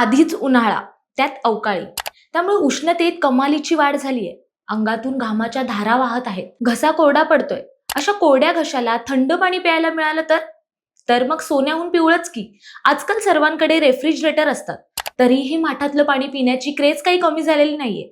आधीच उन्हाळा त्यात अवकाळी. त्यामुळे उष्णतेत कमालीची वाढ झालीय. अंगातून घामाच्या धारा वाहत आहेत. घसा कोरडा पडतोय. अशा कोरड्या घशाला थंड पाणी प्यायला मिळालं तर? तर मग सोन्याहून पिवळच की. आजकाल सर्वांकडे रेफ्रिजरेटर असतात. तरीही माठातलं पाणी पिण्याची क्रेज काही कमी झालेली नाहीये.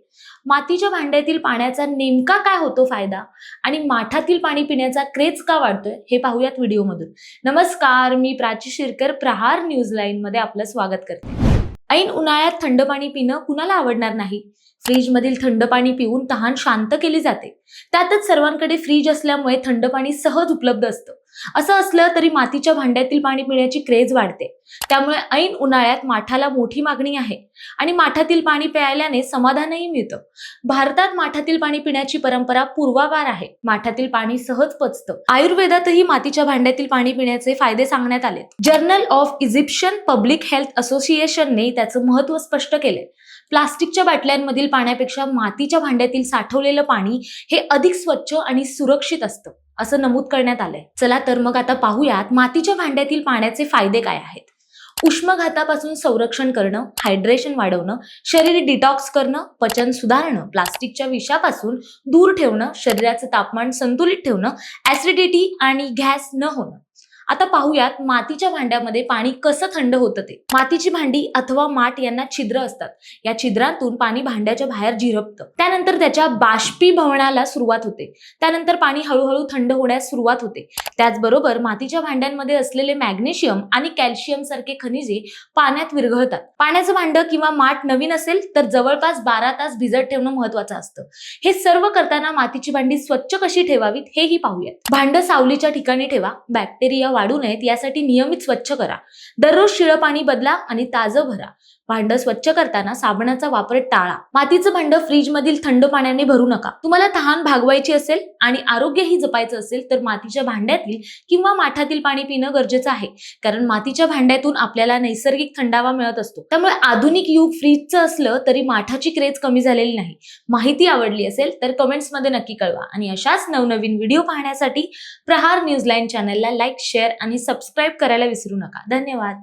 मातीच्या भांड्यातील पाण्याचा नेमका काय होतो फायदा? आणि माठातील पाणी पिण्याचा क्रेज का वाढतोय? हे पाहूयात व्हिडिओमधून. नमस्कार मी प्राची शिरकर प्रहार न्यूज लाईन मध्ये आपलं स्वागत करते. ऐन उन्हाळ्यात थंड पाणी पिणं कुणाला आवडणार नाही? फ्रीजमधील थंड पाणी पिऊन तहान शांत केली जाते. त्यातच सर्वांकडे फ्रीज असल्यामुळे थंड पाणी सहज उपलब्ध असतं. असं असलं तरी मातीच्या भांड्यातील पाणी पिण्याची क्रेज वाढते. त्यामुळे ऐन उन्हाळ्यात माठाला मोठी मागणी आहे. आणि माठातील पाणी प्यायल्याने समाधानही मिळतं. भारतात माठातील पाणी पिण्याची परंपरा पूर्वापार आहे. माठातील पाणी सहज पचतं. आयुर्वेदातही मातीच्या भांड्यातील पाणी पिण्याचे फायदे सांगण्यात आले journal of Egyptian public health असोसिएशनने त्याचं महत्त्व स्पष्ट केले प्लास्टिकच्या बाटल्यांमधील पाण्यापेक्षा मातीच्या भांड्यातील साठवलेलं पाणी हे अधिक स्वच्छ आणि सुरक्षित असतं असं नमूद करण्यात आलंय. चला तर मग आता पाहूयात मातीच्या भांड्यातील पाण्याचे फायदे काय आहेत. उष्मघातापासून संरक्षण करणं हायड्रेशन वाढवणं शरीर डिटॉक्स करणं पचन सुधारणं प्लास्टिकच्या विषापासून दूर ठेवणं शरीराचं तापमान संतुलित ठेवणं ऍसिडिटी आणि गॅस न होणं. आता पाहूयात मातीच्या भांड्यामध्ये पाणी कसं थंड होतं ते. मातीची भांडी अथवा माठ यांना छिद्र असतात. या छिद्रातून पाणी भांड्याच्या बाहेर झिरपतं. त्यानंतर त्याच्या बाष्पीभवनाला सुरुवात होते. त्यानंतर पाणी हळूहळू थंड होण्यास सुरुवात होते. त्याचबरोबर मातीच्या भांड्यांमध्ये असलेले मॅग्नेशियम आणि कॅल्शियम सारखे खनिजे पाण्यात विरघळतात. पाण्याचं भांड किंवा माठ नवीन असेल तर जवळपास बारा तास भिजत ठेवणं महत्वाचं असतं. हे सर्व करताना मातीची भांडी स्वच्छ कशी ठेवावीत हेही पाहूयात. भांड सावलीच्या ठिकाणी ठेवा. बॅक्टेरिया वाढू नयेत यासाठी नियमित स्वच्छ करा. दररोज शिळं पाणी बदला आणि ताजं भरा. भांडं स्वच्छ करताना साबणाचा वापर टाळा. मातीचं भांडं फ्रीजमधील थंड पाण्याने भरू नका. तुम्हाला तहान भागवायची असेल आणि आरोग्यही जपायचं असेल तर मातीच्या भांड्यातील किंवा माठातील पाणी पिणं गरजेचं आहे. कारण मातीच्या भांड्यातून आपल्याला नैसर्गिक थंडावा मिळत असतो. त्यामुळे आधुनिक युग फ्रीजचं असलं तरी माठाची क्रेज कमी झालेली नाही. माहिती आवडली असेल तर कमेंट्समध्ये नक्की कळवा. आणि अशाच नवनवीन व्हिडिओ पाहण्यासाठी प्रहार न्यूज लाईन चॅनलला लाईक शेअर आणि सबस्क्राईब करायला विसरू नका. धन्यवाद.